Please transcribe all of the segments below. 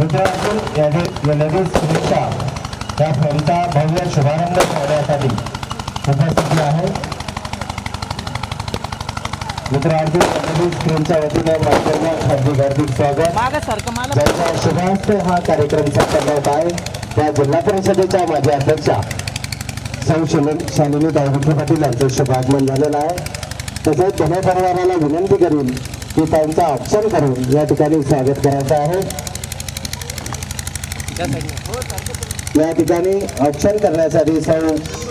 रुद्रार्जुन ladies स्कूलच्या त्या फ्रेमचा भव्य शुभारंभ करण्यासाठी उपस्थिती आहे. वतीने हार्दिक हार्दिक स्वागत. शुभास्ते हा कार्यक्रम होत आहे. त्या जिल्हा परिषदेच्या माझ्या अध्यक्षा सौ शालिनी दायविखे पाटील यांचं शुभागमन झालेलं आहे. तसेच धने परिवाराला विनंती करीन की त्यांचं ऑप्शन करून या ठिकाणी स्वागत करायचं आहे. या ठिकाणी ऑप्शन करण्यासाठी सौ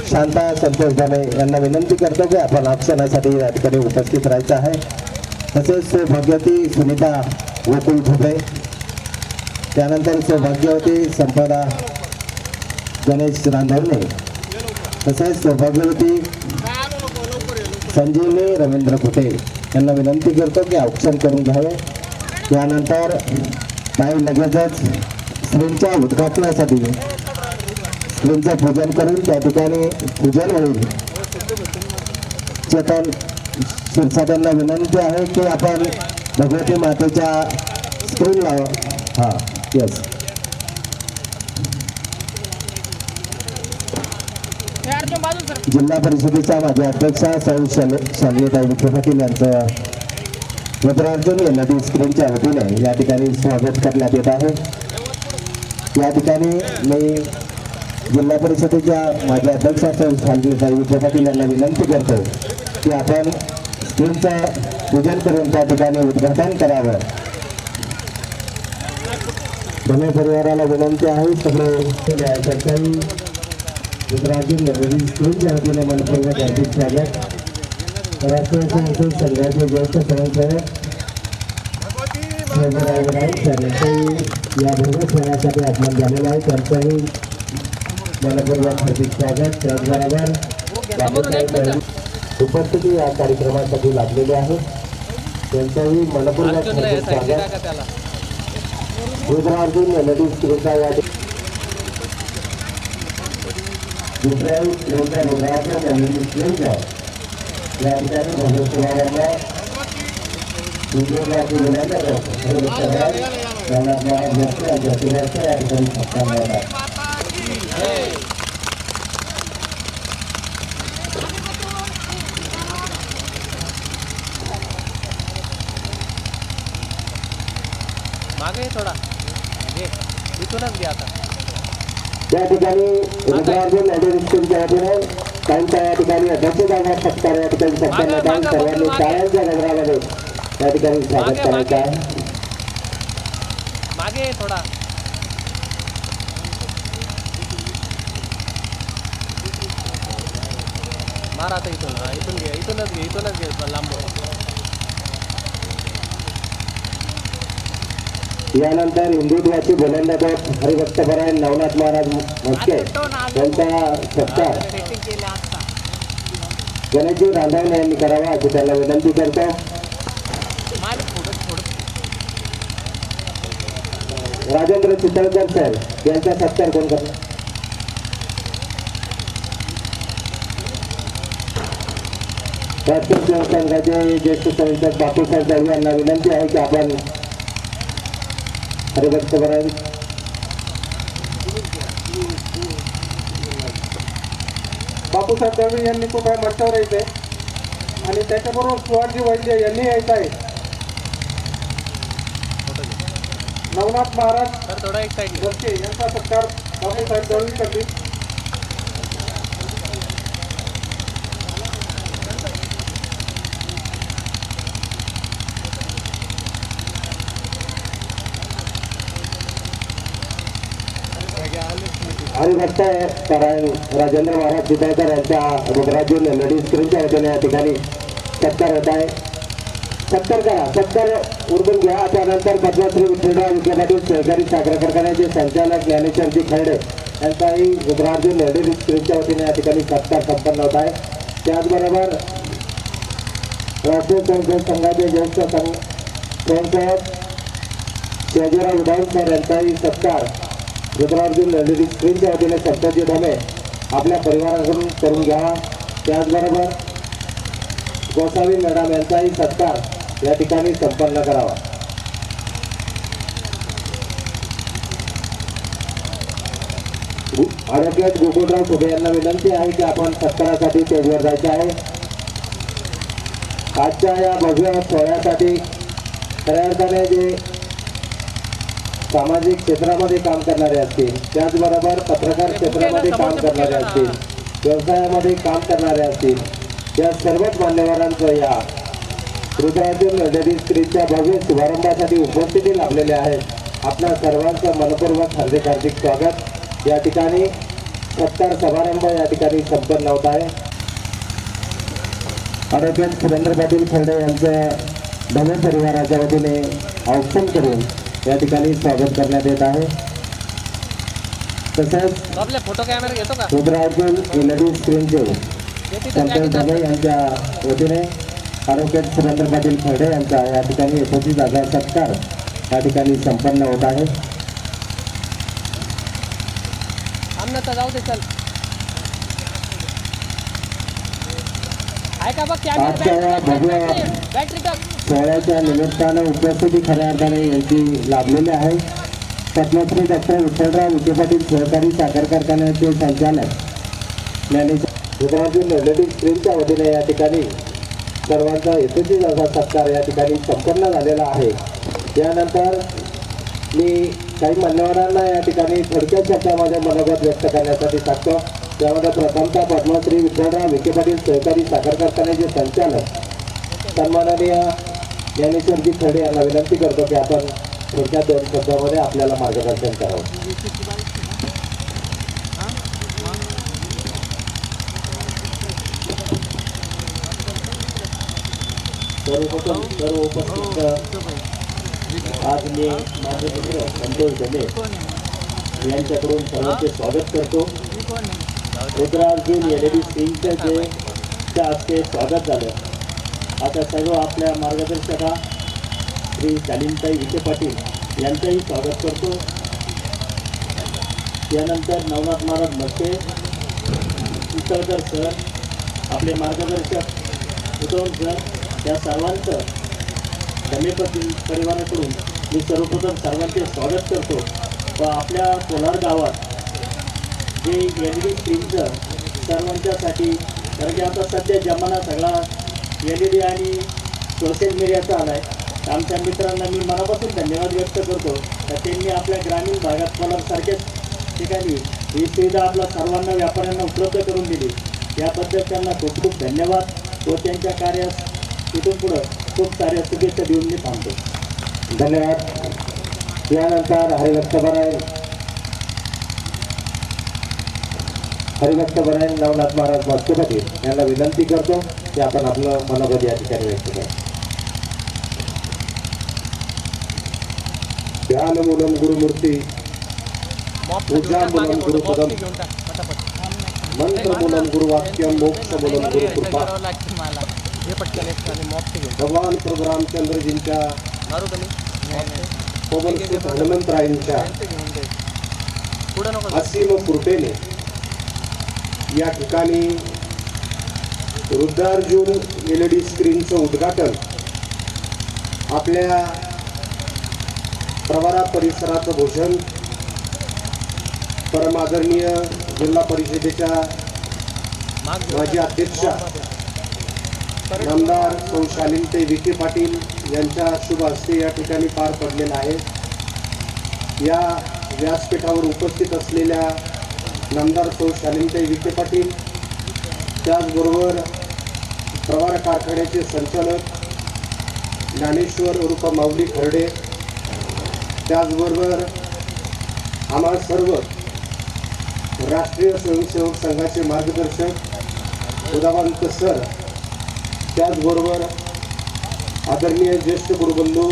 शांता संतोष धने यांना विनंती करतो की आपण ऑप्शनासाठी या ठिकाणी उपस्थित राहायचं आहे. तसेच सौभाग्यवती सुनीता गोकुल ठुबे त्यानंतर सौभाग्यवती संपदा गणेश रांधवणे तसेच सौभाग्यवती संजीवनी रवींद्र कुटे यांना विनंती करतो की ऑप्शन करून घ्यावे. त्यानंतर काही लगेचच स्क्रीनच्या उद्घाटनासाठी स्क्रीनचं पूजन करून त्या ठिकाणी पूजन होईल. चेतन शिरसाट्यांना विनंती आहे की आपण भगवती मातेच्या स्क्रीनला हां येस जिल्हा परिषदेच्या माझ्या अध्यक्षा सौ शल शालिनीताई विखे पाटील यांचं रुद्रार्जुन या नदी स्क्रीनच्या वतीने या ठिकाणी स्वागत करण्यात येत आहे. या ठिकाणी मी जिल्हा परिषदेच्या माझ्या अध्यक्षा सौ शालिनीताई विखे पाटील यांना विनंती करतो की आपण स्कीमचं पूजन करून त्या ठिकाणी उद्घाटन करावं. धने परिवाराला विनंती आहे. सगळे सरकारी रुद्रार्जुन नगरी स्कूलच्या वतीने मनपूर्वक हार्दिक स्वागत राष्ट्रीय संघ संघाचे ज्येष्ठ स्वयंसेवक या भव्य सणासाठी आगमन झालेलं आहे. त्यांचंही मनपूर्वक हार्दिक स्वागत. त्याचबरोबर बाबूसाहेब उपस्थिती या कार्यक्रमासाठी लाभलेले आहेत त्यांचंही मनपूर्वक हार्दिक आहे स्वागत. रुद्रार्जुन नदी स्कूलचा या ठिकाणी दुसऱ्या स्कूलच्या रुद्रार्जुन नदी स्कूलच्या या ठिकाणी करतो. सर्व सगळ्या त्यांना आपल्या व्यक्त ज्योतिराच्या या ठिकाणी सत्कार मिळाला मागे ये थोडा घे इथूनच घे आता या ठिकाणी रुद्रार्जुन नदी स्कूलच्या वतीने त्यांच्या या ठिकाणी अध्यक्षांना सत्कार या ठिकाणी सत्कार मिळत आहे सर्वांनी टाळ्यांच्या गजरामध्ये या ठिकाणी स्वागत करायचं आहे ये थोडा। मार आता इथून हा, इथून घे इथूनच घे इथूनच घे लांब. यानंतर हिंदुत्वाची गोलंदाबाद हरिभक्तपरायण नवनाथ महाराज म्हस्के यांचा सत्कार आता गणेशजी रांधावणे यांनी करावा अशी त्यांना विनंती करतो माल थोडं थोडं राजेंद्र चितळकर साहेब यांचा सत्कार कोण करणार? राष्ट्रीय संघाचे ज्येष्ठ संयोजक बापूसाहेब दळवी यांना विनंती आहे की आपण हरिभक्त करावी. बापूसाहेब दळवी यांनी खूप कुठे मंचावर यायचंय आणि त्याच्याबरोबर सुहाजी वैद्य यांनी यायचं आहे नवनाथ महाराज थोडा एक साईड घरचे यांचा सत्कार बापूसाहेब दळवी करतील हरिभक्त परायण राजेंद्र महाराज चितळकर यांच्या रुद्राजून लेडीज स्क्रीनच्या वतीने या ठिकाणी सत्कार होत आहे. सत्तर करा सत्तर उरकून घ्या. त्यानंतर पद्मश्री विठ्ठलराव विखे पाटील सहकारी साखर कारखान्याचे संचालक ज्ञानेश्वरजी खर्डे यांचाही रुद्रार्जुन लेडीज स्क्रीनच्या वतीने या ठिकाणी सत्कार संपन्न होत आहे. त्याचबरोबर राष्ट्रीय स्वयंसेवक संघाचे ज्येष्ठ संघ स्वयंसेवक शेजराव उडाऊन सर यांचाही सत्कार रुद्रार्जुन ललित स्क्रीनच्या वतीने सप्ताजी ढमे आपल्या परिवाराकडून करून घ्या. त्याचबरोबर गोसावी मॅडम यांचाही सत्कार या ठिकाणी संपन्न करावा. आरोग्यात गोकुळराव खुबे यांना विनंती आहे की आपण सत्कारासाठी स्टेजवर जायचे आहे. आजच्या या भव्य सोहळ्यासाठी खऱ्या अर्थाने जे सामाजिक क्षेत्रामध्ये काम करणारे असतील त्याचबरोबर पत्रकार क्षेत्रामध्ये काम करणारे असतील व्यवसायामध्ये काम करणारे असतील या सर्वच मान्यवरांचं या रुद्रार्जुन लेडीज स्त्रीच्या भव्य शुभारंभासाठी उपस्थिती लाभलेले आहेत आपणा सर्वांचं मनपूर्वक हार्दिक हार्दिक स्वागत. या ठिकाणी सत्कार समारंभ या ठिकाणी संपन्न होत आहे. आरोग्यात सुरेंद्र पाटील खर्डे यांचं धने परिवाराच्या वतीने औक्षण करून या ठिकाणी स्वागत करण्यात येत आहे. तसेच फोटो कॅमेरा घेतो का? रुद्रार्जुन एलईडी स्क्रीनचे संतोष ढगे यांच्या वतीने आरोग्यात सुरेंद्र पाटील खर्डे यांचा या ठिकाणी यशस्वी जागा सत्कार या ठिकाणी संपन्न होत आहे. सोहळ्याच्या निमित्तानं उपस्थिती खऱ्या अर्थाने यांची लाभलेली आहे. पद्मश्री डॉक्टर विठ्ठलराव विखे पाटील सहकारी साखर कारखान्याचे संचालक रुद्रार्जुन लेडीज स्क्रीनच्या वतीने या ठिकाणी सर्वांचा यशस्वी असा सत्कार या ठिकाणी संपन्न झालेला आहे. यानंतर मी काही मान्यवरांना या ठिकाणी थोडक्यात माझ्या मनोगत व्यक्त करण्यासाठी सांगतो. त्यामध्ये प्रथमता पद्मश्री विद्याराव विखे पाटील सहकारी साखर कारखान्याचे संचालक सन्माननीय ज्ञानेश्वरजी खडे यांना विनंती करतो की आपण थोडक्यात दोन शब्दामध्ये आपल्याला मार्गदर्शन करावं. सर्वप्रथम सर्व उपस्थित आज मी माझे मित्र संतोष धने यांच्याकडून सर्वांचे स्वागत करतो. रुद्रार्जुन एल डी सिंगचं जे त्या हस्ते स्वागत झालं. आता सर्व आपल्या मार्गदर्शका श्री शालिनताई विखे पाटील यांचंही स्वागत करतो. त्यानंतर नवनाथ महाराज मस्के चितळकर सर आपले मार्गदर्शक उद्धव सर त्या सर्वांचं धमेपती परिवाराकडून मी सर्वप्रथम सर्वांचे स्वागत करतो. व आपल्या कोलार गावात जे एल डी स्क्रीनचं सर्वांच्यासाठी कारण की आता सध्या जमाना सगळा एल ई डी आणि सोशल मीडियाचा आला आहे आमच्या मित्रांना मी मनापासून धन्यवाद व्यक्त करतो. तर त्यांनी आपल्या ग्रामीण भागात कोलारसारख्याच ठिकाणी ही सुविधा आपल्या सर्वांना व्यापाऱ्यांना उपलब्ध करून दिली. याबद्दल त्यांना खूप खूप धन्यवाद. व त्यांच्या कार्यास इथून पुढं खूप साऱ्या शुभेच्छा देऊन मी थांबतो. धन्यवाद. यानंतर हरिभक्त बराय हरिभक्त बराय नवनाथ महाराज वास्तुपती. यांना विनंती करतो की आपण आपलं मनोगत या ठिकाणी व्यक्त करा. ध्यानमूलम गुरुमूर्ती. मॉप उजामूलम गुरुपदम. घेऊन टाक पटापट मंत्रमूलम गुरुवाक्यम मोक्षमूलम हे गुरुकृपा. हे पटकन एक आणि मॉप ते घेऊन. भगवान प्रभू रामचंद्रजींच्या मारू तुम्ही. पवनसुत हनुमंतरायांच्या. पुढं नको. असीम कृपेने या ठिकाणी रुद्रार्जुन एल डी स्क्रीनचं उद्घाटन. आपल्या प्रवरा परिसराचं भूषण परमादरणीय जिल्हा परिषदेच्या माजी अध्यक्षा. नामदार सौ शालिनते विखे पाटील यांच्या शुभ हस्ते या ठिकाणी पार पडलेला आहे. या व्यासपीठावर उपस्थित असलेल्या नामदार सौ शालिनते विखे पाटील त्याचबरोबर प्रवार कारखान्याचे संचालक ज्ञानेश्वर उर्फ माऊली खर्डे त्याचबरोबर आम्हा सर्व राष्ट्रीय स्वयंसेवक संघाचे मार्गदर्शक उदावंत सर त्याचबरोबर आदरणीय ज्येष्ठ गुरुबंधू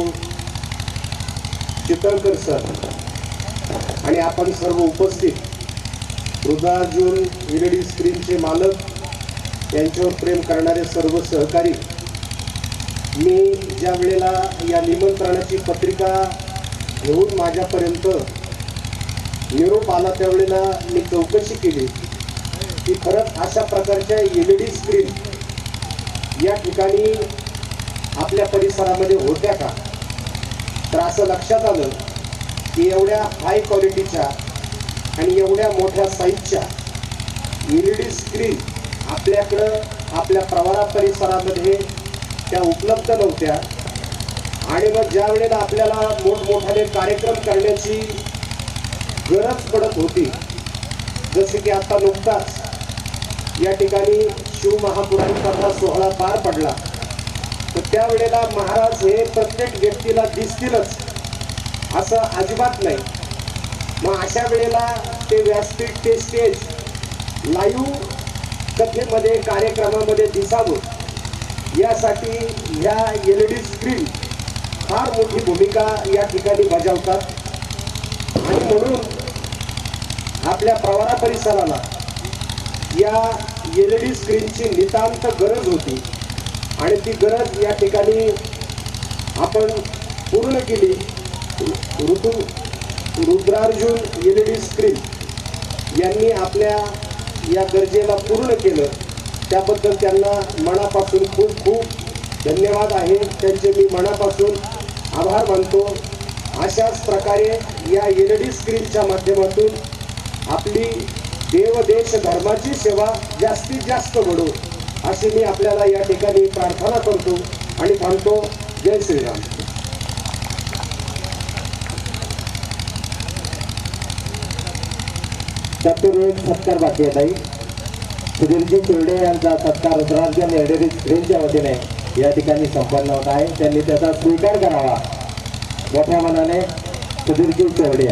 चितळकर सर आणि आपण सर्व उपस्थित रुद्रार्जुन विरडी स्क्रीनचे मालक यांच्यावर प्रेम करणारे सर्व सहकारी मी ज्या वेळेला या निमंत्रणाची पत्रिका घेऊन माझ्यापर्यंत निरोप आला त्यावेळेला मी चौकशी केली. की खरंच अशा प्रकारच्या एल ई डी स्क्रीन या ठिकाणी आपल्या परिसरामध्ये होत्या का? तर असं लक्षात आलं की एवढ्या हाय क्वालिटीच्या आणि एवढ्या मोठ्या साईजच्या एल डी स्क्रीन आपल्याकडं आपल्या प्रवारा परिसरामध्ये त्या उपलब्ध नव्हत्या. आणि मग ज्या वेळेला आपल्याला मोठमोठ्याने कार्यक्रम करण्याची गरज पडत होती जसे की आता नुकताच या ठिकाणी शिवमहापुराणचा सोहळा पार पडला. तर त्यावेळेला महाराज हे प्रत्येक व्यक्तीला दिसतीलच असं अजिबात नाही. मग अशा वेळेला ते व्यासपीठ ते स्टेज लाईव्ह कथेमध्ये कार्यक्रमामध्ये दिसावं. यासाठी ह्या एल ई डी स्क्रीन फार मोठी भूमिका या ठिकाणी बजावतात. आणि म्हणून आपल्या प्रवारा परिसराला या एल ई डी स्क्रीनची नितांत गरज होती. आणि ती गरज या ठिकाणी आपण पूर्ण केली. Rutu Rudrarjun L E D screen यांनी आपल्या या गरजेला पूर्ण केलं. त्याबद्दल त्यांना मनापासून खूप खूप धन्यवाद आहे. त्यांचे मी मनापासून आभार मानतो. अशाच प्रकारे या एल डी स्क्रीनच्या माध्यमातून आपली देव देश धर्माची सेवा जास्तीत जास्त घडू अशी मी आपल्याला या ठिकाणी प्रार्थना करतो आणि थांबतो जय श्रीराम. त्यातून एक सत्कार बाकी आहे ताई. सुधीरजी चिरडे यांचा सत्कार रुद्रार्जन एडेरी स्क्रीनच्या वतीने या ठिकाणी संपन्न होत आहे. त्यांनी त्याचा स्वीकार करावा. मोठ्या मनाने सुधीरजी चिरडे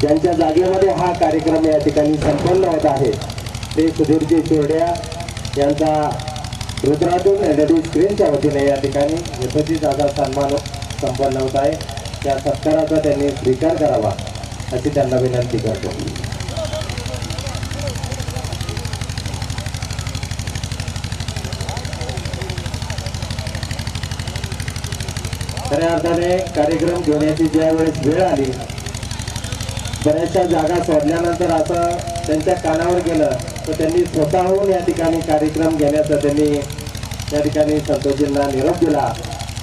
ज्यांच्या जागेमध्ये हा कार्यक्रम या ठिकाणी संपन्न होत आहे. ते सुधीरजी चोरड्या यांचा रुद्रातून एलईडी स्क्रीनच्या वतीने या ठिकाणी यथोचित जागा सन्मान संपन्न होत आहे. त्या सत्काराचा त्यांनी स्वीकार करावा अशी त्यांना विनंती करतो. खऱ्या अर्थाने कार्यक्रम घेण्याची ज्यावेळेस वेळ आली बऱ्याचशा जागा सोडल्यानंतर असं त्यांच्या कानावर गेलं तर त्यांनी स्वतःहून या ठिकाणी कार्यक्रम घेण्याचा त्यांनी त्या ठिकाणी संतोषजींना निरोप दिला.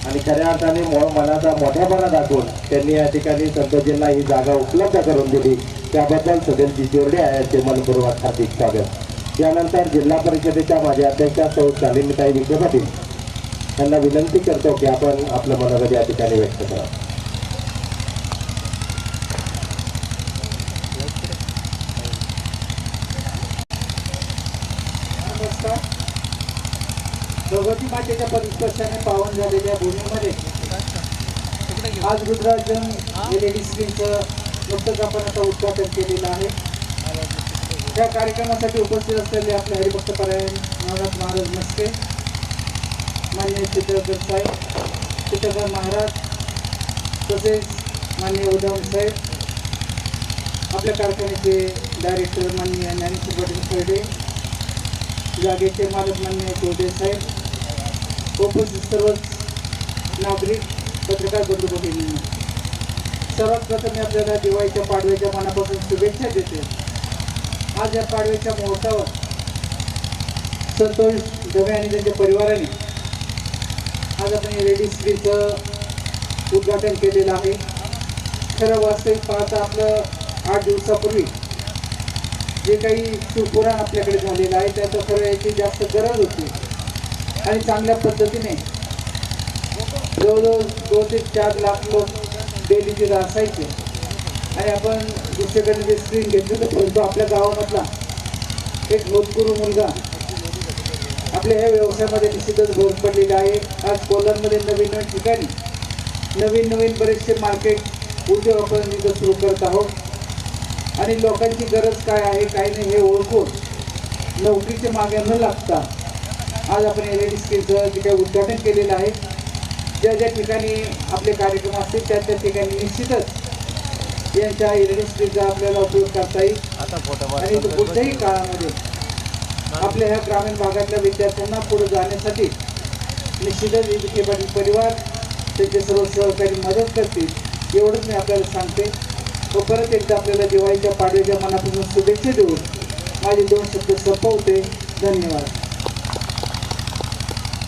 आणि खऱ्या अर्थाने मनाचा मोठ्यापणा दाखवून त्यांनी या ठिकाणी संतोषजींना ही जागा उपलब्ध करून दिली. त्याबद्दल सुधीरजी आहेत ते मनपूर्वक हार्दिक स्वागत. यानंतर जिल्हा परिषदेच्या माझ्या अध्यक्षा सौ शालिनीताई विखे पाटील. यांना विनंती करतो की आपण आपलं मनोगत या ठिकाणी व्यक्त करा मातेच्या परिस्पर्शाने पावन झालेल्या भूमीमध्ये आज रुद्रार्जन एल डी स्क्रीनचं नुकतंच आपण आता उद्घाटन केलेलं आहे. या कार्यक्रमासाठी उपस्थित असलेले आपले हरिभक्त परायण नवनाथ महाराज मस्के मान्य चित्रकर साहेब चित्रकर महाराज तसेच मान्य उद्धव साहेब आपल्या कारखान्याचे डायरेक्टर मान्य ज्ञानेश्वर पाटील खर्डे जागेचे मालक मान्य चौधरी साहेब कोकण सर्वच नागरिक पत्रकार बंधू भगिनी सर्वात प्रथम मी आपल्याला दिवाळीच्या पाडव्याच्या मनापासून शुभेच्छा देते. आज या पाडव्याच्या मुहूर्तावर संतोष दवे आणि त्यांच्या परिवाराने आज आपण रेडी स्त्रीचं उद्घाटन केलेलं आहे. खरं वास्तविक पाहता आपलं आठ दिवसापूर्वी जे काही शिवपुराण आपल्याकडे झालेलं आहे त्याचं खरं याची जास्त गरज होती. आणि चांगल्या पद्धतीने जवळजवळ दोन ते चार लाख लोक डेली तिथं असायचे. आणि आपण दुसरीकडे जे स्क्रीन घेतली तर परंतु आपल्या गावामधला एक भूतपूर्व मुलगा आपल्या ह्या व्यवसायामध्ये निश्चितच भर पडलेला आहे. आज कोलनमध्ये नवीन नवीन ठिकाणी नवीन नवीन बरेचसे मार्केट उद्योग आपण तिथं सुरू करत आहोत. आणि लोकांची गरज काय आहे काही नाही हे ओळखून नोकरीच्या मागे न लागता आज आपण एल ई डी स्किलचं जे काही उद्घाटन केलेलं आहे ज्या ज्या ठिकाणी आपले कार्यक्रम असतील त्या त्या ठिकाणी निश्चितच यांच्या एल ई डी स्किलचा आपल्याला उपयोग करता येईल. आणि कुठल्याही काळामध्ये आपल्या ह्या ग्रामीण भागातल्या विद्यार्थ्यांना पुढे जाण्यासाठी निश्चितच विखे पाटील परिवार त्यांचे सर्व सहकारी मदत करतील एवढंच मी आपल्याला सांगते. व परत एकदा आपल्याला दिवाळीच्या पाडव्याच्या मनापासून शुभेच्छा देऊन माझे दोन शब्द संपवते. धन्यवाद.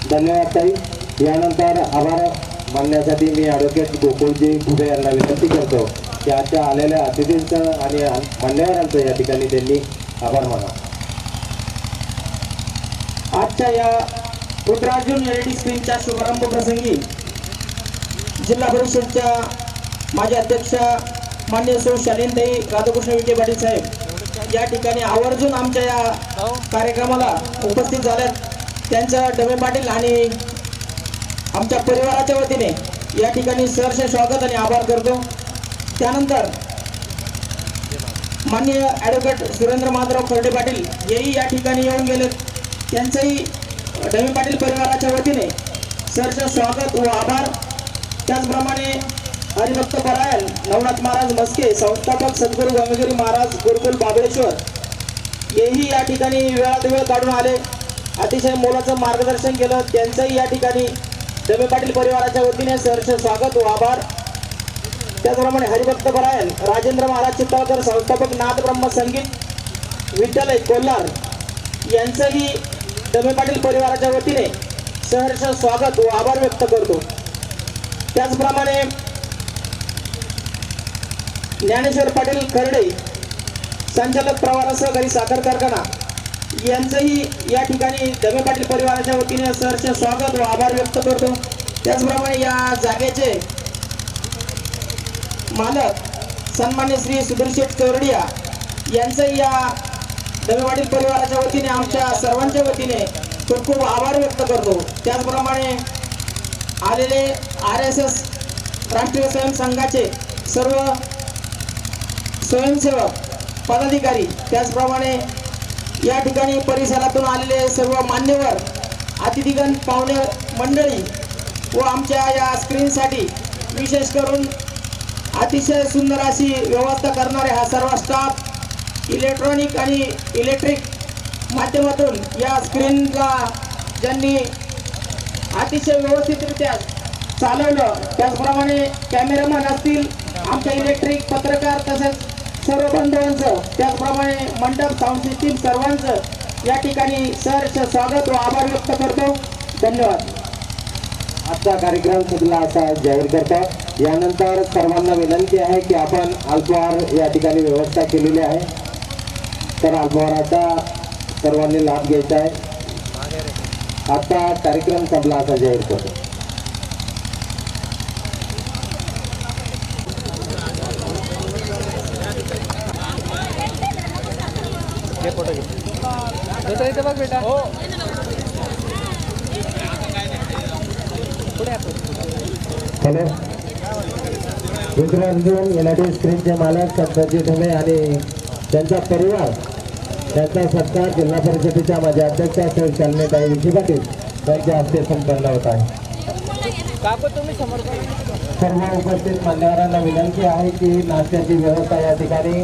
धन्यवाद ताई. यानंतर आभार मानण्यासाठी मी ॲडव्होकेट गोकुळजी घुबे यांना विनंती करतो की आजच्या आलेल्या अतिथींचं आणि मान्यवरांचं या ठिकाणी त्यांनी आभार माना आजच्या या रुद्रार्जुन एल डी स्क्रीनच्या शुभारंभ प्रसंगी जिल्हा परिषदच्या माजी अध्यक्षा मान्य सौ शालीनताई राधाकृष्ण विखे पाटील साहेब या ठिकाणी आवर्जून आमच्या या कार्यक्रमाला उपस्थित झाल्यात. त्यांचं डबे पाटील आणि आमच्या परिवाराच्या वतीने या ठिकाणी सहर्ष स्वागत आणि आभार करतो. त्यानंतर माननीय ॲडव्होकेट सुरेंद्र माधवराव खर्डे पाटील हेही या ठिकाणी येऊन गेलेत. त्यांचंही डमी पाटील परिवाराच्या वतीने सहर्ष स्वागत व आभार. त्याचप्रमाणे हरिभक्त परायण नवनाथ महाराज मस्के संस्थापक सद्गुरू गंगगिरी महाराज गुरुकुल बाबळेश्वर हेही या ठिकाणी वेळात वेळ काढून आले. अतिशय मोलाचं मार्गदर्शन केलं. त्यांचंही या ठिकाणी डबे पाटील परिवाराच्या वतीने सहर्ष स्वागत व आभार. त्याचप्रमाणे हरिभक्त परायण राजेंद्र महाराज चित्ताळकर संस्थापक नाथ ब्रह्म संगीत विद्यालय कोल्हार यांचंही दमे पाटील परिवाराच्या वतीने सहर्ष स्वागत व आभार व्यक्त करतो. त्याचप्रमाणे ज्ञानेश्वर पाटील खर्डे संचालक प्रवारा सहकारी साखर कारखाना यांचंही या ठिकाणी दमे पाटील परिवाराच्या वतीने सरचे स्वागत व आभार व्यक्त करतो. त्याचप्रमाणे या जागेचे मालक सन्मान्य श्री सुधीर चोरडिया यांचंही या दमे पाटील परिवाराच्या वतीने आमच्या सर्वांच्या वतीने खूप खूप आभार व्यक्त करतो. त्याचप्रमाणे आलेले आर एस एस राष्ट्रीय स्वयंसंघाचे सर्व स्वयंसेवक पदाधिकारी त्याचप्रमाणे या ठिकाणी परिसरातून आलेले सर्व मान्यवर अतिथिगण पाहुणे मंडळी व आमच्या या स्क्रीनसाठी विशेष करून अतिशय सुंदर अशी व्यवस्था करणारे हा सर्व स्टाफ इलेक्ट्रॉनिक आणि इलेक्ट्रिक माध्यमातून या स्क्रीनला ज्यांनी अतिशय व्यवस्थितरित्या चालवलं त्याचप्रमाणे कॅमेरामॅन असतील आमच्या इलेक्ट्रिक पत्रकार तसेच सर्व बांधवांचं त्याचप्रमाणे मंडप साऊंड सिस्टीम सर्वांचं या ठिकाणी सहर्ष स्वागत व आभार व्यक्त करतो. धन्यवाद. आजचा कार्यक्रम सुद्धा असा जाहीर करतो. यानंतर सर्वांना विनंती आहे की आपण अल्पहार या ठिकाणी व्यवस्था केलेली आहे. तर अल्पहाराचा सर्वांनी लाभ घ्यायचा आहे. आता कार्यक्रम संपला असा जाहीर करतो. घे फोटो घे. येतो इथे बघ बेटा. हो. हॅलो. विक्रांजून युनायटेड स्क्रीनचे मालक संतजी ठोमे आणि त्यांचा परिवार त्यांचा सत्कार जिल्हा परिषदेच्या माझ्या अध्यक्षा सर शालनेताई विखे पाटील यांच्या हस्ते संपन्न होत आहे. सर्व उपस्थित मान्यवरांना विनंती आहे की नाश्त्याची व्यवस्था या ठिकाणी